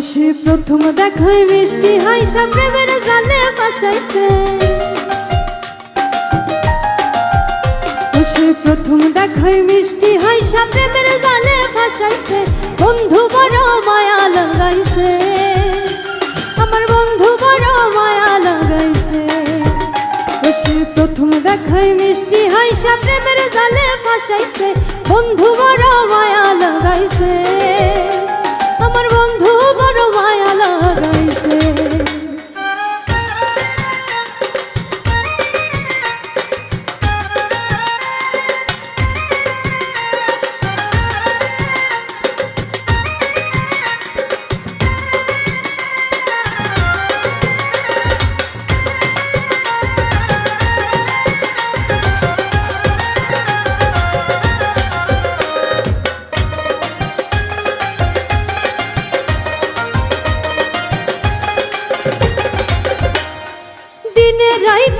সে প্রথম দেখায় মিষ্টি হাইসা প্রেমের জালে ফাঁসাইছে ও সে প্রথম দেখায় মিষ্টি হাইসা প্রেমের জালে ফাঁসাইছে বন্ধু বড় মায়া লাগাইছে। আমার বন্ধু বড় মায়া লাগাইছে। ও সে প্রথম দেখায় মিষ্টি হাইসা প্রেমের জালে ফাঁসাইছে বন্ধু বড় মায়া লাগাইছে।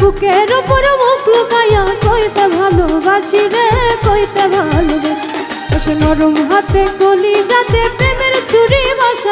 বুকের উপর মুখ লুকাইয়া কইতে ভালোবাসি রে, কইতে ভালোবাসি। নরম হাতে গলি যাতে প্রেমের ছুরি বসাইছে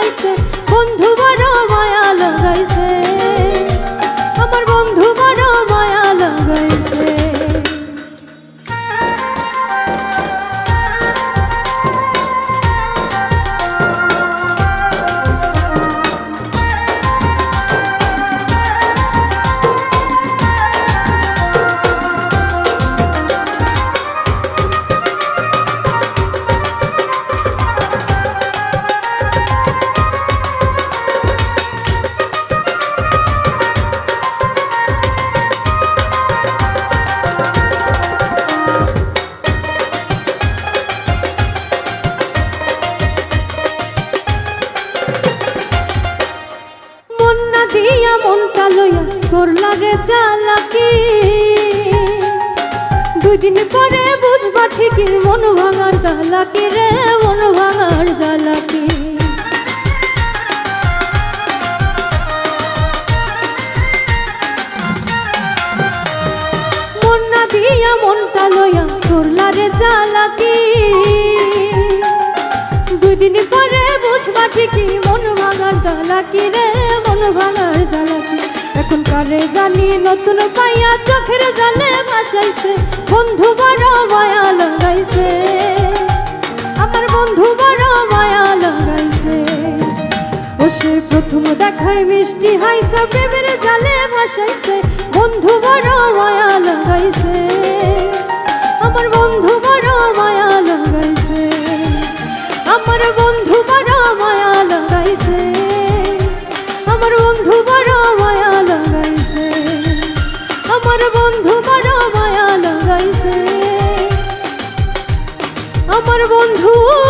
করলা রে চালাকি। দুই দিন পরে বুঝবা ঠিকই মন ভাঙার জ্বালাকি রে, মন ভাঙার জ্বালাকি মন না দিয়া মনটা লইয়া করলা রে চালাকি। দুই দিন পরে বুঝবা ঠিকই মন ভাঙার জ্বালাকি রে, মন ভাঙার জ্বালাকি কারে জানি নতুন পাইয়া চোখের জালে ভাসাইছে। বন্ধু বড় মায়া লাগাইছে আমার বন্ধু বড় মায়া লাগাইছে ও সে প্রথম দেখায় মিষ্টি হাইসা প্রেমের জালে ভাসাইছে। বন্ধু বড় মায়া লাগাইছে বন্ধু